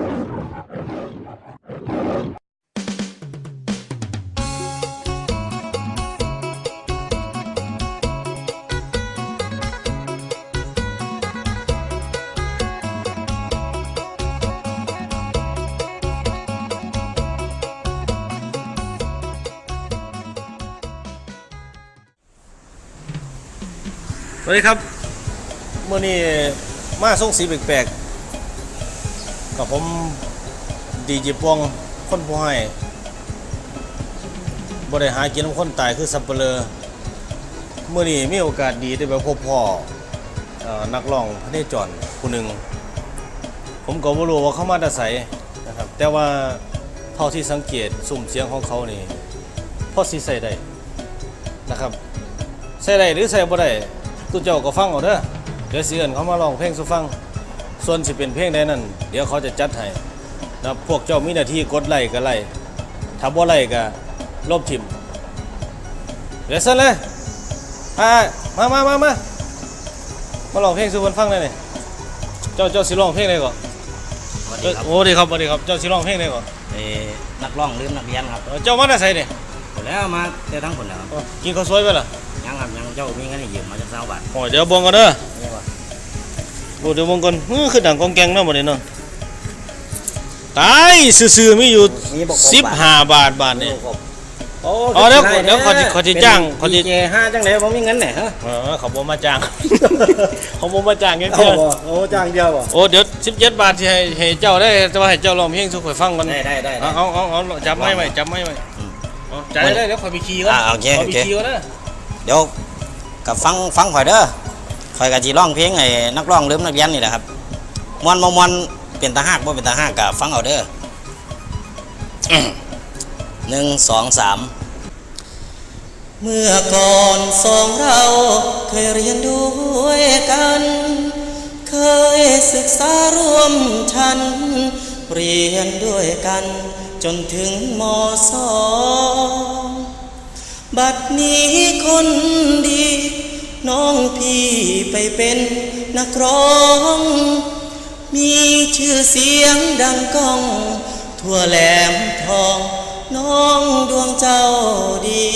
สวัสดีครับเมื่อนี้มาส่งสีแปลก กับผมดีจีปวงคนผู้ให้บ่ได้หารกินน้ำคนตายคือสับเปลือเมื่อนี้มีโอกาสดีได้ไปพบพ่ออนักร้องพระเนจรผู้หนึ่ง ผมก็บ่รู้ว่าเขามาแต่ไสนะครับ แต่ว่าเท่าที่สังเกตสุ่มเสียงของเขานี่พอสิใส่ได้นะครับใส่ได้หรือใส่บ่ได้ตุเจ้าก็ฟังเอาเด้อเดี๋ยวสิเอิ้นเขามาร้องเพลงสู่ฟัง ส่วนสิเป็นเพลงใดนั้นเดี๋ยวเขาจะจัดให้นะพวกเจ้ามีหน้าที่กดไลค์ก็ไลค์ถ้าบ่ไลค์ก็ลบทิมเดี๋ยวซั่นเลยอ่ามามามามามาร้องเพลงสู่เพิ่นฟังได้นี่เจ้าเจ้าสิร้องเพลงใดก่อนสวัสเอ้ดียครับโอ้ดีครับสวัสดีครับเจ้าสิร้องเพลงใดก่อนเอ่อนักร้องลืมนักเรียนครับเออเจ้ามาแต่ไสนี่หมดแล้วมาเดี๋ยวทั้งคนแล้วครับเอ้ากินข้าวสวยไปล่ะยังครับยังเจ้ามีเงินให้ยืมมาจากสาวบาทโอ้ยเดี๋ยวเบ่งก่อนเด้อ นี่วะโอ้เดี๋ยวมองก่อนเฮ้อคือดังกองแกงเนาะบ่ได้เนาะตายซื่อๆมีอยู่มีบอก15บาทบาทนี่โอ้เอาเดี๋ยวเดี๋ยวขอสิขอสิจ้างขอสิดีเจห้าจังเลยผมมีเงินไหนฮะเออเขาบ่มาจ้างเขาบ่มาจ้างเงี้ยเอาบ่โอ้จ้างเดียวบ่โอ้เดี๋ยว17บาทที่ให้ให้เจ้าได้แต่ว่าให้เจ้าร้องเพลงสุข่อยฟังก่อนได้ได้ได้ได้เอาเอาเอาเอาจับไม้ไว้จับไม้ไว้อืมเอาจ่ายได้เดี๋ยวข่อยไปขี่ก่อนอ่าโอเคข่อยไปโอเคขี่ก่อนเด้อเดี๋ยวกับฟังฟังข่อยเด้อข่ อยกับจีร้องเพลงไอ้นักร้องลืมนักเรียนนี่แหละครับมวนมวนเป็นตาหักบ่เป็นตาหักกับฟังเอาเด้อหนึ่งสองสามเมื่อก่อนสองเราเคยเรียนด้วยกัน เคยศึกษาร่วมชั้นเรียนด้วยกัน จนถึงมสองบัดนี้คนดี น้องพี่ไปเป็นนักร้อง มีชื่อเสียงดังก้อง ทั่วแหลมทอง น้องดวงเจ้าดี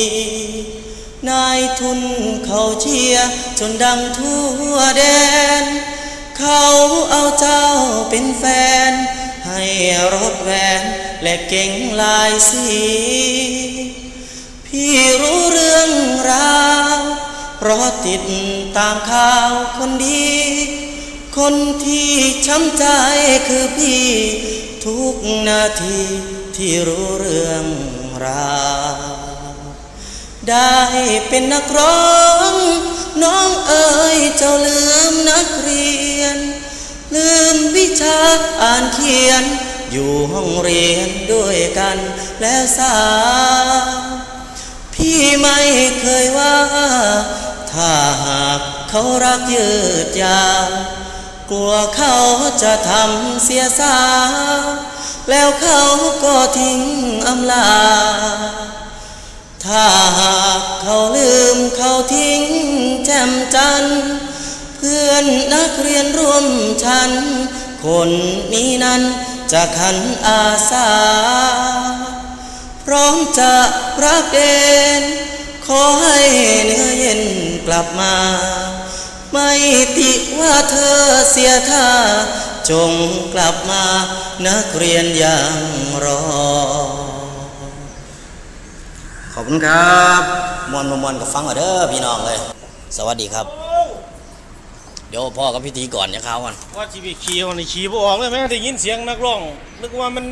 นายทุนเขาเชียร์จนดังทั่วแดน เขาเอาเจ้าเป็นแฟน ให้รถแวนและเก่งลายสี พี่รู้เรื่องราว เพราะติดตามข่าวคนดี คนที่ช้ำใจคือพี่ ทุกนาทีที่รู้เรื่องราวได้เป็นนักร้อง น้องเอ๋ยเจ้าลืมนักเรียน ลืมวิชาอ่านเขียน อยู่ห้องเรียนด้วยกันแล้วสาวพี่ไม่เคยว่า ถ้าหากเขารักยืดยาวกลัวเขาจะทำเสียสา แล้วเขาก็ทิ้งอำลา ถ้าหากเขาลืมเขาทิ้งแจ่มจันทร์เพื่อนนักเรียนร่วมชั้น คนนี้นั้นจะขันอาสา พร้อมจะรับเดนขอให้ ลับมา ไม่ติว่าเธอเสียท่า จงกลับมานักเรียนยังรอ ขอบคุณครับมวนมวนกับฟังเอาเด้อพี่น้องเลย สวัสดีครับเดี๋ยวพ่อกับพิธีก่อนจะเข้ากันว่าสิไปขี่มันนี่ขี่บ่ออกเลยแม่ได้ยินเสียงนักร้องนึกว่ามัน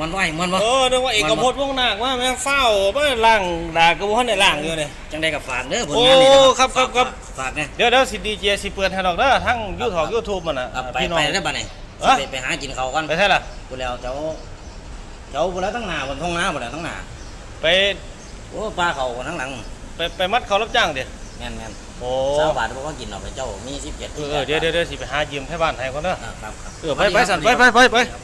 มันไหวมันวะ เออนึกว่าเอกพจน์วงนาคว่าแม่งเฝ้าบ่ได้ล่างด่าก็บ่ทันได้ล่างอยู่นี่จังได้กับฝากเด้อผลโอ้งานนี่นะครับครับครับ ฝากเนี่ยเดี๋ยวเดี๋ยวสิดีเจสิเปิดให้ดอกเด้อทั้ง YouTube YouTube มันน่ะเอาไปพี่น้อไปงได้ป่ะเนี่ยเอ้ยไปไปหากินเขาวกันไปใช่ล่ะ กูแล้วเจ้าเจ้ากูแล้วตั้งหน้าบนท้องนาบนแล้วตั้งหน้าไปโอ้ปลาเขาคนทั้งหลังไปไปมัดเขารับจ้างดิแม่นแม่นโอ้สาวบาทบอกว่ากินออกไปเจ้ามีสิบเจ็ดเออเออเดี๋ยวเดี๋ยวเดี๋ยวสิไปหายืมให้บ้านให้ก่อนเด้อ ครับครับเออไปไปสั่นไปไปไปไป ครับ